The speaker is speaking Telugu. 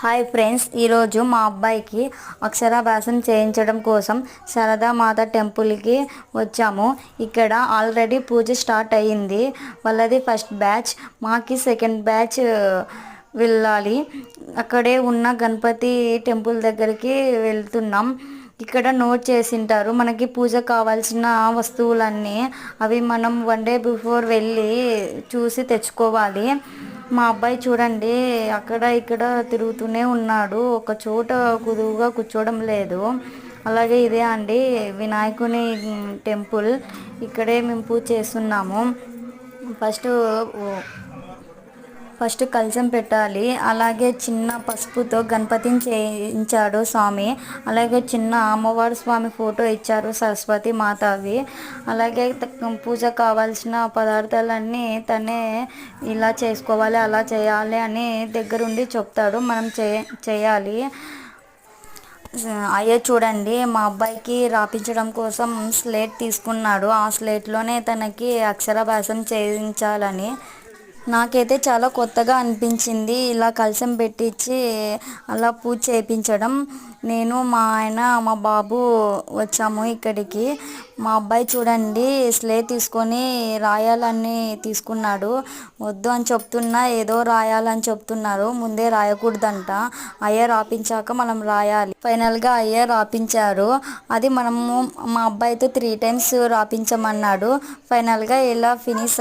హాయ్ ఫ్రెండ్స్ ఈరోజు మా అబ్బాయికి అక్షరాభ్యాసం చేయించడం కోసం శారదామాత టెంపుల్కి వచ్చాము. ఇక్కడ ఆల్రెడీ పూజ స్టార్ట్ అయ్యింది. వాళ్ళది ఫస్ట్ బ్యాచ్ మాకి సెకండ్ బ్యాచ్ వెళ్ళాలి. అక్కడే ఉన్న గణపతి టెంపుల్ దగ్గరికి వెళ్తున్నాం. ఇక్కడ నోట్ చేసింటారు మనకి పూజ కావాల్సిన వస్తువులన్నీ అవి మనం వన్ డే బిఫోర్ వెళ్ళి చూసి తెచ్చుకోవాలి. మా అబ్బాయి చూడండి అక్కడ ఇక్కడ తిరుగుతూనే ఉన్నాడు. ఒక చోట కుదువుగా కూర్చోవడం లేదు. అలాగే ఇదే అండి వినాయకుని టెంపుల్. ఇక్కడే మేము పూజ చేస్తున్నాము. ఫస్ట్ ఫస్ట్ కలశం పెట్టాలి. అలాగే చిన్న పసుపుతో గణపతిని చేయించాడు స్వామి. అలాగే చిన్న అమ్మవారి స్వామి ఫోటో ఇచ్చారు సరస్వతి మాతవి. అలాగే త- పూజ కావాల్సిన పదార్థాలన్నీ తనే ఇలా చేసుకోవాలి అలా చేయాలి అని దగ్గరుండి చెప్తాడు. మనం చే చేయాలి. అయ్యే చూడండి మా అబ్బాయికి రాపించడం కోసం స్లేట్ తీసుకున్నాడు. ఆ స్లేట్లోనే తనకి అక్షరాభ్యాసం చేయించాలని నాకైతే చాలా కొత్తగా అనిపించింది. ఇలా కలసం పెట్టించి అలా పూజ చేయించడం నేను మా ఆయన మా బాబు వచ్చాము ఇక్కడికి. మా అబ్బాయి చూడండి స్లే తీసుకొని రాయాలని తీసుకున్నాడు. వద్దు అని చెప్తున్నా ఏదో రాయాలని చెప్తున్నారు. ముందే రాయకూడదంట. అయ్యర్ రాపించాక మనం రాయాలి. ఫైనల్గా అయ్యర్ రాపించారు. అది మనము మా అబ్బాయితో త్రీ టైమ్స్ రాపించమన్నాడు. ఫైనల్గా ఇలా ఫినిష్